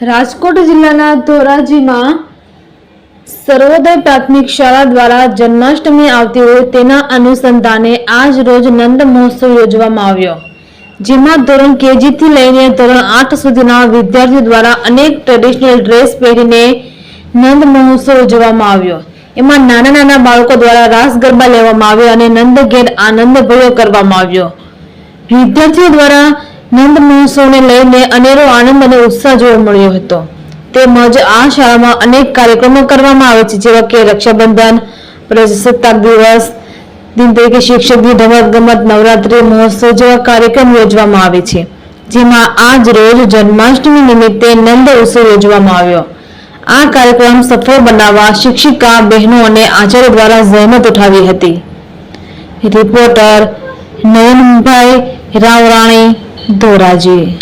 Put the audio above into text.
રાજકોટ જિલ્લાના ધોરાજીમાં સર્વોદય પ્રાથમિક શાળા દ્વારા જન્માષ્ટમી આવતી હોય તેના અનુસંધાને આજ નંદ મહોત્સવ યોજવામાં આવ્યો. જેમાં ધોરણ કેજીથી લઈને ધોરણ આઠ સુધીના વિદ્યાર્થીઓ દ્વારા અનેક ટ્રેડિશનલ ડ્રેસ પહેરીને નંદ મહોત્સવ ઉજવવામાં આવ્યો. એમાં નાના નાના બાળકો દ્વારા રાસ ગરબા લેવામાં આવ્યો અને નંદ ઘેર આનંદ ભયો કરવામાં આવ્યો. વિદ્યાર્થીઓ દ્વારા નંદ મહોત્સવને લઈને અનેરો આનંદ અને ઉત્સાહ જોવા મળ્યો હતો. તેમજ આ શાળામાં અનેક કાર્યક્રમો કરવામાં આવે છે, જેવા કે રક્ષાબંધન, પ્રજાસત્તાક દિવસ, દિન તરીકે શિક્ષકની રમત ગમત નવરાત્રી, મહોત્સવ જેવા કાર્યક્રમ યોજવામાં આવે છે. જેમાં આજ રોજ જન્માષ્ટમી નિમિત્તે નંદ ઉત્સવ યોજવામાં આવ્યો. આ કાર્યક્રમ સફળ બનાવવા શિક્ષિકા, બહેનો અને આચાર્ય દ્વારા જહેમત ઉઠાવી હતી. Reporter Nayanbhai Ravrani douradinho